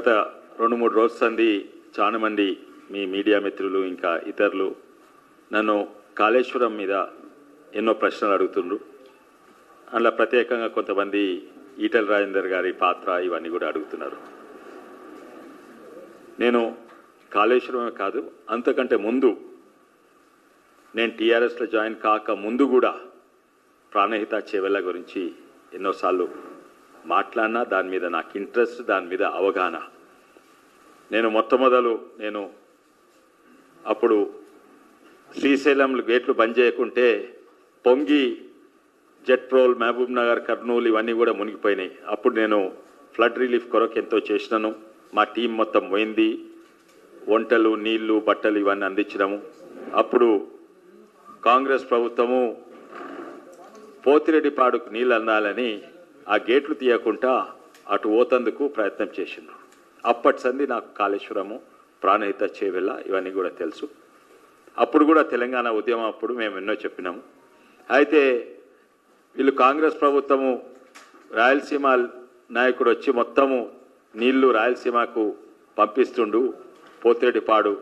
గత రెండు మూడు రోజుల సంది చాలా మంది మీ మీడియా మిత్రులు ఇంకా ఇతరులు నన్ను కాళేశ్వరం మీద ఎన్నో ప్రశ్నలు అడుగుతుండ్రు. అందులో ప్రత్యేకంగా కొంతమంది ఈటల రాజేందర్ గారి పాత్ర ఇవన్నీ కూడా అడుగుతున్నారు. నేను కాళేశ్వరమే కాదు అంతకంటే ముందు నేను టీఆర్ఎస్లో జాయిన్ కాక ముందు కూడా ప్రాణహిత చేవెళ్ళ గురించి ఎన్నోసార్లు మాట్లాడినా దాని మీద నాకు ఇంట్రెస్ట్ దాని మీద అవగాహన. నేను మొట్టమొదలు నేను అప్పుడు శ్రీశైలం గేట్లు బంద్ చేయకుంటే పొంగి జెట్రోల్ మహబూబ్ నగర్ కర్నూలు ఇవన్నీ కూడా మునిగిపోయినాయి. అప్పుడు నేను ఫ్లడ్ రిలీఫ్ కొరకు ఎంతో చేసినాను. మా టీం మొత్తం పోయింది. వంటలు నీళ్ళు బట్టలు ఇవన్నీ అందించినాము. అప్పుడు కాంగ్రెస్ ప్రభుత్వము పోతిరెడ్డిపాడుకు నీళ్ళు అందాలని ఆ గేట్లు తీయకుండా అటు ఓతందుకు ప్రయత్నం చేసిండ్రు అప్పటి సంది నాకు కాళేశ్వరము ప్రాణహిత చేవెళ్ళ ఇవన్నీ కూడా తెలుసు. అప్పుడు కూడా తెలంగాణ ఉద్యమం అప్పుడు మేము ఎన్నో చెప్పినాము. అయితే వీళ్ళు కాంగ్రెస్ ప్రభుత్వము రాయలసీమ నాయకుడు వచ్చి మొత్తము నీళ్ళు రాయలసీమకు పంపిస్తుండు పోతిరెడ్డిపాడు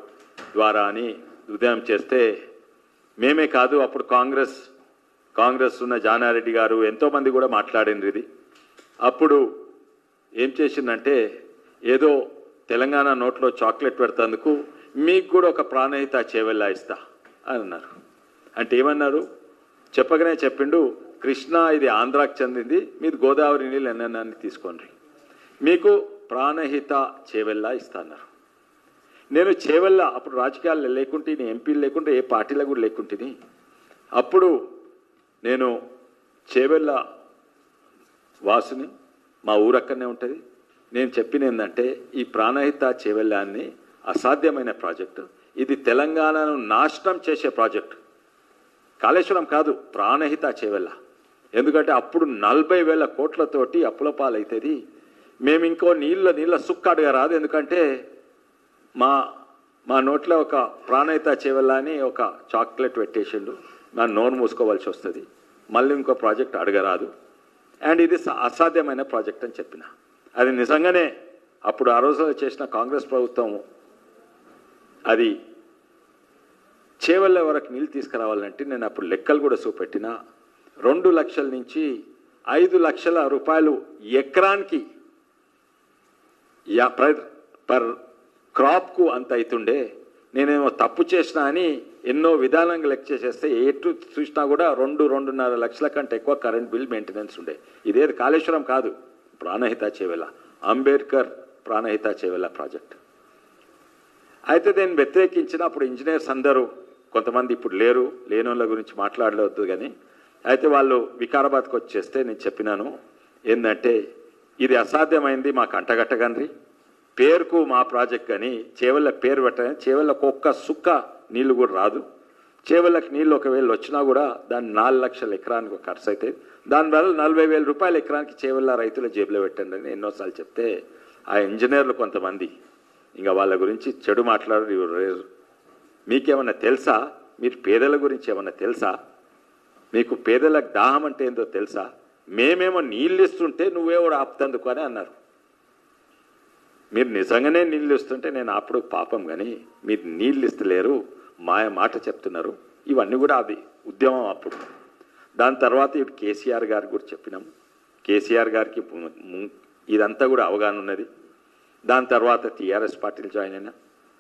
ద్వారా అని ఉదయం చేస్తే మేమే కాదు అప్పుడు కాంగ్రెస్ కాంగ్రెస్ ఉన్న జానారెడ్డి గారు ఎంతోమంది కూడా మాట్లాడినది ఇది. అప్పుడు ఏం చేసిందంటే ఏదో తెలంగాణ నోట్లో చాక్లెట్ పెడతందుకు మీకు కూడా ఒక ప్రాణహిత చేవెల్లా ఇస్తా అని అన్నారు. అంటే ఏమన్నారు? చెప్పగానే చెప్పిండు కృష్ణ ఇది ఆంధ్రాకి చెందింది మీది గోదావరి నీళ్ళు ఎన్నెన్నాన్ని తీసుకోండి. మీకు ప్రాణహిత చేవెల్లా ఇస్తా అన్నారు. నేను చేవెళ్ళ అప్పుడు రాజకీయాలు లేకుంటే నేను ఎంపీలు లేకుంటే ఏ పార్టీలో కూడా లేకుంటుంది అప్పుడు నేను చేవెళ్ళ వాసుని మా ఊరక్కనే ఉంటుంది. నేను చెప్పిన ఏంటంటే ఈ ప్రాణహిత చేవెళ్ళాన్ని అసాధ్యమైన ప్రాజెక్టు. ఇది తెలంగాణను నాశనం చేసే ప్రాజెక్ట్. కాళేశ్వరం కాదు ప్రాణహిత చేవెళ్ళ ఎందుకంటే అప్పుడు నలభై వేల కోట్లతోటి అప్పుల పాలైతుంది. మేము ఇంకో నీళ్ళ నీళ్ళ సుక్క అడగరాదు ఎందుకంటే మా మా నోట్లో ఒక ప్రాణహిత చేవెళ్ళ అని ఒక చాక్లెట్ పెట్టేసిండు. నా నోరు మూసుకోవాల్సి వస్తుంది. మళ్ళీ ఇంకో ప్రాజెక్ట్ అడగరాదు. అండ్ ఇది అసాధ్యమైన ప్రాజెక్ట్ అని చెప్పిన. అది నిజంగానే అప్పుడు ఆ రోజుల్లో చేసిన కాంగ్రెస్ ప్రభుత్వం అది చేవల్ల వరకు నీళ్ళు తీసుకురావాలంటే నేను అప్పుడు లెక్కలు కూడా చూపెట్టిన. రెండు లక్షల నుంచి ఐదు లక్షల రూపాయలు ఎకరానికి యా పర్ పర్ క్రాప్కు అంత అవుతుండే నేనేమో తప్పు చేసినా అని ఎన్నో విధానంగా లెక్క చేసేస్తే ఎటు చూసినా కూడా రెండు రెండున్నర లక్షల కంటే ఎక్కువ కరెంట్ బిల్ మెయింటెనెన్స్ ఉండే. ఇదేది కాళేశ్వరం కాదు. ప్రాణహిత చేవెళ్ళ అంబేద్కర్ ప్రాణహిత చేవెళ్ళ ప్రాజెక్ట్. అయితే నేను వ్యతిరేకించిన అప్పుడు ఇంజనీర్స్ అందరూ కొంతమంది ఇప్పుడు లేరు లేనోళ్ళ గురించి మాట్లాడలేదు కానీ అయితే వాళ్ళు వికారాబాద్కి వచ్చేస్తే నేను చెప్పినాను ఏంటంటే ఇది అసాధ్యమైంది మాకు అంటగట్టగండి పేరుకు మా ప్రాజెక్ట్ అని చేవెళ్ళ పేరు పెట్టని చేవెళ్ళకు ఒక్క సుక్క నీళ్ళు కూడా రాదు. చేవళ్ళకి నీళ్ళు ఒకవేళ వచ్చినా కూడా దాన్ని నాలుగు లక్షల ఎకరానికి ఖర్చు అవుతుంది దానివల్ల నలభై వేల రూపాయల ఎకరానికి చేవెళ్ళ రైతుల జేబులో పెట్టండి అని ఎన్నోసార్లు చెప్తే ఆ ఇంజనీర్లు కొంతమంది ఇంకా వాళ్ళ గురించి చెడు మాట్లాడరు ఇవి రేరు. మీకేమన్నా తెలుసా? మీరు పేదల గురించి ఏమన్నా తెలుసా? మీకు పేదలకు దాహం అంటే ఏందో తెలుసా? మేమేమో నీళ్ళు ఇస్తుంటే నువ్వేవాడు ఆపుతందుకు అని అన్నారు. మీరు నిజంగానే నీళ్ళు ఇస్తుంటే నేను అప్పుడు పాపం కానీ మీరు నీళ్ళు ఇస్తలేరు మాయ మాట చెప్తున్నారు. ఇవన్నీ కూడా అది ఉద్యమం అప్పుడు. దాని తర్వాత ఇప్పుడు కేసీఆర్ గారి గురించి చెప్పినాం. కేసీఆర్ గారికి ఇదంతా కూడా అవగాహన ఉన్నది. దాని తర్వాత టీఆర్ఎస్ పార్టీలు జాయిన్ అయినా.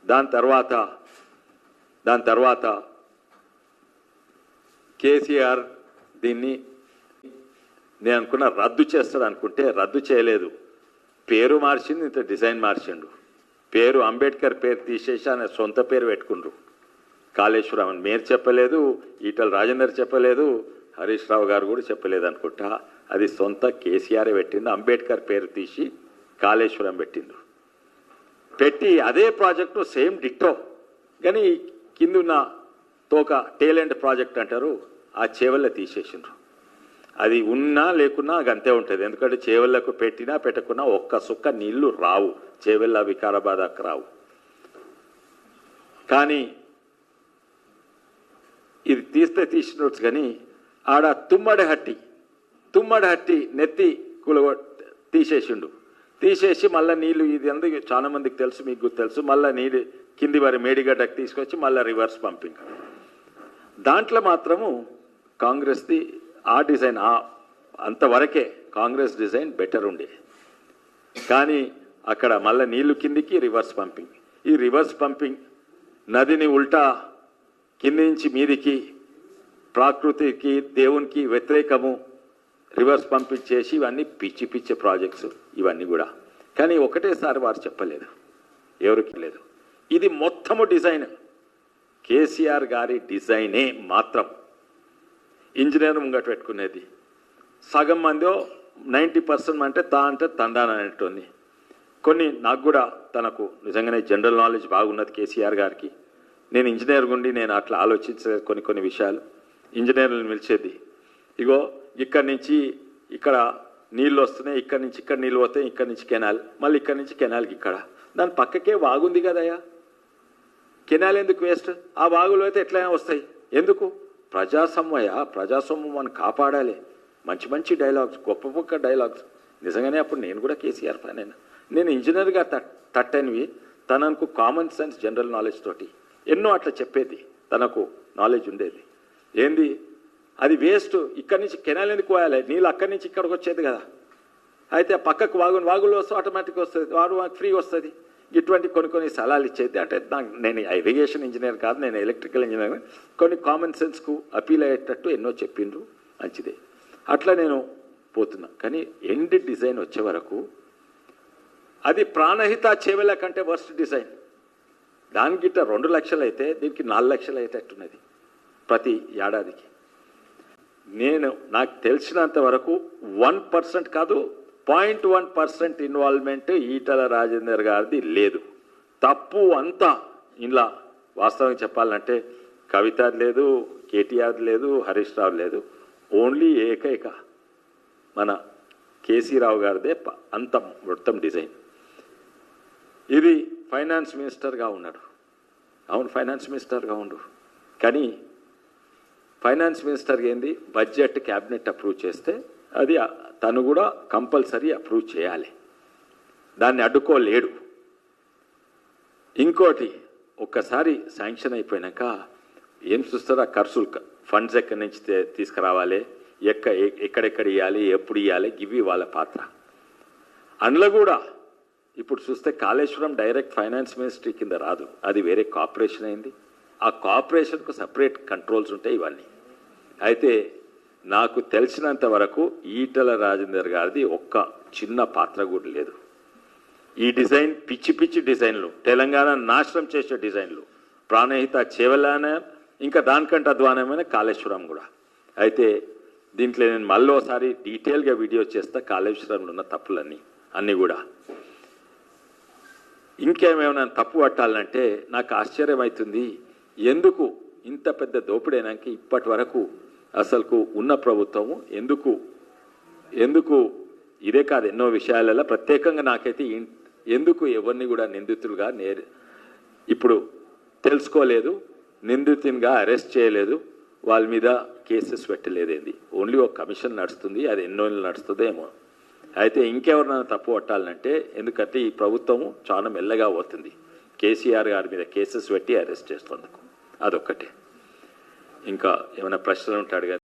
దాని తర్వాత దాని తర్వాత కేసీఆర్ దీన్ని నేను అనుకున్న రద్దు చేస్తాడు అనుకుంటే రద్దు చేయలేదు. పేరు మార్చింది ఇంత డిజైన్ మార్చిండు. పేరు అంబేద్కర్ పేరు తీసేసి ఆయన సొంత పేరు పెట్టుకుండ్రు. కాళేశ్వరం అని మీరు చెప్పలేదు ఈటల రాజేందర్ చెప్పలేదు హరీష్ రావు గారు కూడా చెప్పలేదు అనుకుంటా. అది సొంత కేసీఆర్ పెట్టింది అంబేద్కర్ పేరు తీసి కాళేశ్వరం పెట్టిండ్రు పెట్టి అదే ప్రాజెక్టు సేమ్ డిట్టో. కానీ కిందున్న తోక టేలెంట్ ప్రాజెక్ట్ అంటారు ఆ చేవల్ల తీసేసిండ్రు. అది ఉన్నా లేకున్నా అది అంతే ఉంటుంది. ఎందుకంటే చేవెళ్ళకు పెట్టినా పెట్టకున్నా ఒక్క సుక్క నీళ్ళు రావు. చేవెళ్ళ వికారాబాద్కి రావు. కానీ ఇది తీస్తే తీసినట్టు కానీ ఆడ తుమ్మడి హట్టి తుమ్మడి హట్టి నెత్తి కుల తీసేసిండు. తీసేసి మళ్ళీ నీళ్ళు ఇది ఎందుకు చాలా మందికి తెలుసు మీకు తెలుసు. మళ్ళీ నీళ్ళు కింది వారి మేడిగడ్డకు తీసుకొచ్చి మళ్ళీ రివర్స్ పంపింగ్. దాంట్లో మాత్రము కాంగ్రెస్ది ఆ డిజైన్ ఆ అంతవరకే కాంగ్రెస్ డిజైన్ బెటర్ ఉండే. కానీ అక్కడ మళ్ళీ నీళ్ళు కిందికి రివర్స్ పంపింగ్. ఈ రివర్స్ పంపింగ్ నదిని ఉల్టా కింది నుంచి మీదికి ప్రకృతికి దేవునికి వ్యతిరేకము రివర్స్ పంపింగ్ చేసి ఇవన్నీ పిచ్చి పిచ్చి ప్రాజెక్ట్స్ ఇవన్నీ కూడా. కానీ ఒకటేసారి వారు చెప్పలేదు. ఎవరికి లేదు ఇది మొత్తము డిజైన్. కేసీఆర్ గారి డిజైనే మాత్రం. ఇంజనీర్ ముంగట పెట్టుకునేది. సగం మందో నైంటీ పర్సెంట్ అంటే తా అంటే తండాన కొన్ని నాకు కూడా తనకు నిజంగానే జనరల్ నాలెడ్జ్ బాగున్నది కేసీఆర్ గారికి. నేను ఇంజనీర్ గుండి నేను అట్లా ఆలోచించే కొన్ని కొన్ని విషయాలు ఇంజనీర్లను పిలిచేది. ఇగో ఇక్కడి నుంచి ఇక్కడ నీళ్ళు వస్తున్నాయి ఇక్కడి నుంచి ఇక్కడ నీళ్ళు పోతాయి ఇక్కడి నుంచి కెనాల్ మళ్ళీ ఇక్కడి నుంచి కెనాల్కి ఇక్కడ. దాని పక్కకే వాగుంది కదయ్యా. కెనాల్ ఎందుకు వేస్ట్? ఆ వాగులు అయితే ఎట్లయినా వస్తాయి. ఎందుకు? ప్రజాసమ్మయ ప్రజాసొమ్ము మనం కాపాడాలి. మంచి మంచి డైలాగ్స్ గొప్ప గొప్ప డైలాగ్స్ నిజంగానే అప్పుడు నేను కూడా కేసీఆర్ ఫ్యాన్ అయినా. నేను ఇంజనీర్గా తట్ తట్టనివి. తనకు కామన్ సెన్స్ జనరల్ నాలెడ్జ్ తోటి. ఎన్నో అట్లా చెప్పేది. తనకు నాలెడ్జ్ ఉండేది. ఏంది? అది వేస్ట్ ఇక్కడి నుంచి కెనాల్ ఎందుకు పోయాలి? నీళ్ళు అక్కడి నుంచి ఇక్కడికి వచ్చేది కదా. అయితే పక్కకు వాగు వాగులో వస్తే ఆటోమేటిక్ వస్తుంది. వాడు ఫ్రీ వస్తుంది. ఇటువంటి కొన్ని కొన్ని సలహాలు ఇచ్చేది. అంటే నాకు నేను ఇరిగేషన్ ఇంజనీర్ కాదు నేను ఎలక్ట్రికల్ ఇంజనీర్ కొన్ని కామన్ సెన్స్కు అపీల్ అయ్యేటట్టు ఎన్నో చెప్పిండ్రు. మంచిదే. అట్లా నేను పోతున్నా. కానీ ఎండ్ డిజైన్ వచ్చే వరకు అది ప్రాణహిత చేవల కంటే వర్స్ట్ డిజైన్. దానికి ఇట్లా రెండు లక్షలు అయితే దీనికి నాలుగు లక్షలు అయ్యేటట్టున్నది ప్రతి ఏడాదికి. నేను నాకు తెలిసినంత వరకు వన్ పర్సెంట్ కాదు point one percent involvement Etela Rajender గారిది లేదు. తప్పు అంతా ఇలా వాస్తవం చెప్పాలంటే కవిత లేదు కేటీఆర్ లేదు హరీష్ రావు లేదు. ఓన్లీ ఏకైక మన కేసీ రావు గారిదే ప- అంత మొత్తం డిజైన్. ఇది ఫైనాన్స్ మినిస్టర్గా ఉన్నాడు. అవును ఫైనాన్స్ మినిస్టర్గా ఉండు. కానీ ఫైనాన్స్ మినిస్టర్ ఏంది? బడ్జెట్ క్యాబినెట్ అప్రూవ్ చేస్తే అది తను కూడా కంపల్సరీ అప్రూవ్ చేయాలి. దాన్ని అడ్డుకోలేడు. ఇంకోటి ఒక్కసారి శాంక్షన్ అయిపోయినాక ఏం చూస్తారా ఖర్చులు ఫండ్స్ ఎక్కడి నుంచి తీసుకురావాలి? ఎక్క ఎక్కడెక్కడ ఇవ్వాలి ఎప్పుడు ఇవ్వాలి ఇవి వాళ్ళ పాత్ర. అందులో కూడా ఇప్పుడు చూస్తే కాళేశ్వరం డైరెక్ట్ ఫైనాన్స్ మినిస్ట్రీ కింద రాదు. అది వేరే కార్పొరేషన్ అయింది. ఆ కార్పొరేషన్కు సపరేట్ కంట్రోల్స్ ఉంటాయి ఇవన్నీ. అయితే నాకు తెలిసినంత వరకు ఈటల రాజేందర్ గారిది ఒక్క చిన్న పాత్ర కూడా లేదు. ఈ డిజైన్ పిచ్చి పిచ్చి డిజైన్లు తెలంగాణ నాశనం చేసే డిజైన్లు ప్రాణహిత చేవలాన ఇంకా దానికంటే అధ్వానమైన కాళేశ్వరం కూడా. అయితే దీంట్లో నేను మళ్ళీ ఒకసారి డీటెయిల్గా వీడియో చేస్తా కాళేశ్వరంలో ఉన్న తప్పులన్నీ అన్నీ కూడా. ఇంకేమేమైనా తప్పు పట్టాలంటే నాకు ఆశ్చర్యం అవుతుంది ఎందుకు ఇంత పెద్ద దోపిడైనాక ఇప్పటి వరకు అసలుకు ఉన్న ప్రభుత్వము ఎందుకు ఎందుకు ఇదే కాదు ఎన్నో విషయాలలో ప్రత్యేకంగా నాకైతే ఎందుకు ఎవరిని కూడా నిందితులుగా నేర్ ఇప్పుడు తెలుసుకోలేదు నిందితునిగా అరెస్ట్ చేయలేదు వాళ్ళ మీద కేసెస్ పెట్టలేదేంది ఓన్లీ ఒక కమిషన్ నడుస్తుంది అది ఎన్నో నడుస్తుందేమో అయితే ఇంకెవరినైనా తప్పు పట్టాలంటే ఎందుకంటే ఈ ప్రభుత్వము చాలా మెల్లగా పోతుంది. కేసీఆర్ గారి మీద కేసెస్ పెట్టి అరెస్ట్ చేస్తున్నందుకు. అదొక్కటే. ఇంకా ఏమైనా ప్రశ్నలు ఉంటే ఉంటాడు